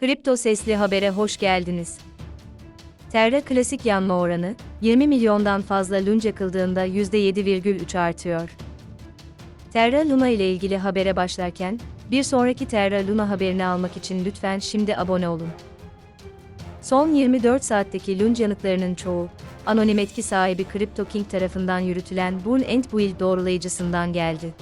Kripto Sesli Haber'e hoş geldiniz. Terra klasik yanma oranı, 20 milyondan fazla lunch yakıldığında %7,3 artıyor. Terra Luna ile ilgili habere başlarken, bir sonraki Terra Luna haberini almak için lütfen şimdi abone olun. Son 24 saatteki lunch yanıklarının çoğu, anonim etki sahibi CryptoKing tarafından yürütülen Burn and Build doğrulayıcısından geldi.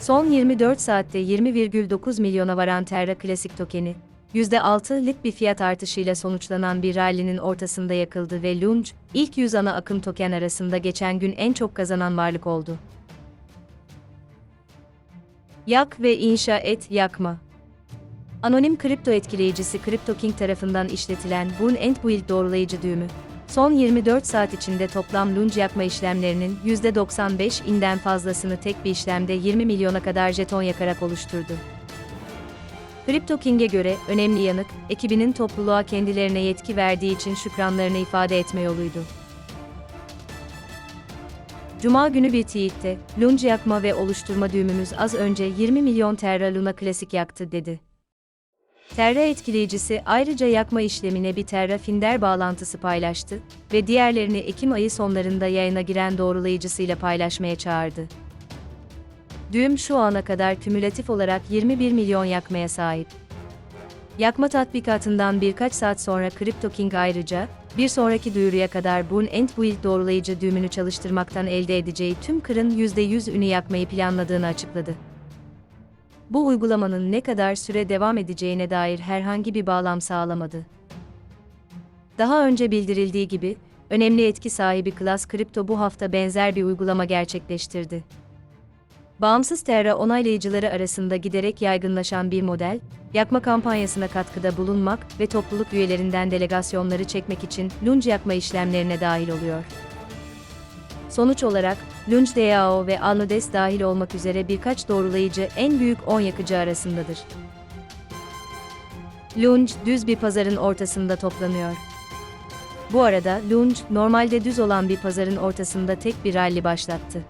Son 24 saatte 20,9 milyona varan Terra Klasik tokeni, %6'lık bir fiyat artışıyla sonuçlanan bir rally'nin ortasında yakıldı ve Lunge, ilk 100 ana akım token arasında geçen gün en çok kazanan varlık oldu. Yak ve inşa et, yakma. Anonim kripto etkileyicisi CryptoKing tarafından işletilen Burn and Build doğrulayıcı düğümü, son 24 saat içinde toplam lunge yakma işlemlerinin %95'inden fazlasını tek bir işlemde 20 milyona kadar jeton yakarak oluşturdu. CryptoKing'e göre önemli yanık, ekibinin topluluğa kendilerine yetki verdiği için şükranlarını ifade etme yoluydu. Cuma günü bir tweette, lunge yakma ve oluşturma düğümümüz az önce 20 milyon Terra Luna Klasik yaktı dedi. Terra etkileyicisi ayrıca yakma işlemine bir Terra Finder bağlantısı paylaştı ve diğerlerini Ekim ayı sonlarında yayına giren doğrulayıcısıyla paylaşmaya çağırdı. Düğüm şu ana kadar kümülatif olarak 21 milyon yakmaya sahip. Yakma tatbikatından birkaç saat sonra CryptoKing ayrıca, bir sonraki duyuruya kadar and Build doğrulayıcı düğümünü çalıştırmaktan elde edeceği tüm kırın %100 ünü yakmayı planladığını açıkladı. Bu uygulamanın ne kadar süre devam edeceğine dair herhangi bir bağlam sağlamadı. Daha önce bildirildiği gibi, önemli etki sahibi Class Crypto bu hafta benzer bir uygulama gerçekleştirdi. Bağımsız Terra onaylayıcıları arasında giderek yaygınlaşan bir model, yakma kampanyasına katkıda bulunmak ve topluluk üyelerinden delegasyonları çekmek için lunge yakma işlemlerine dahil oluyor. Sonuç olarak, Lunge DAO ve Alnodes dahil olmak üzere birkaç doğrulayıcı en büyük 10 yakıcı arasındadır. Lunge, düz bir pazarın ortasında toplanıyor. Bu arada Lunge, normalde düz olan bir pazarın ortasında tek bir rally başlattı.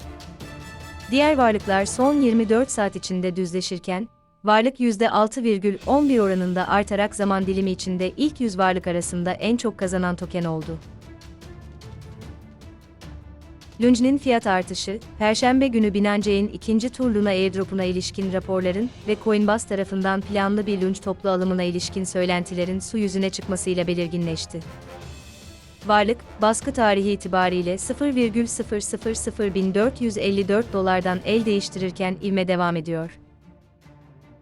Diğer varlıklar son 24 saat içinde düzleşirken, varlık %6,11 oranında artarak zaman dilimi içinde ilk 100 varlık arasında en çok kazanan token oldu. Lunge'nin fiyat artışı, Perşembe günü Binance'in ikinci tur Luna airdrop'una ilişkin raporların ve Coinbase tarafından planlı bir Lunge toplu alımına ilişkin söylentilerin su yüzüne çıkmasıyla belirginleşti. Varlık, baskı tarihi itibariyle 0,000454 dolardan el değiştirirken ivme devam ediyor.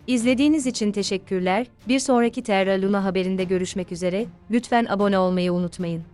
İzlediğiniz için teşekkürler. Bir sonraki Terra Luna haberinde görüşmek üzere. Lütfen abone olmayı unutmayın.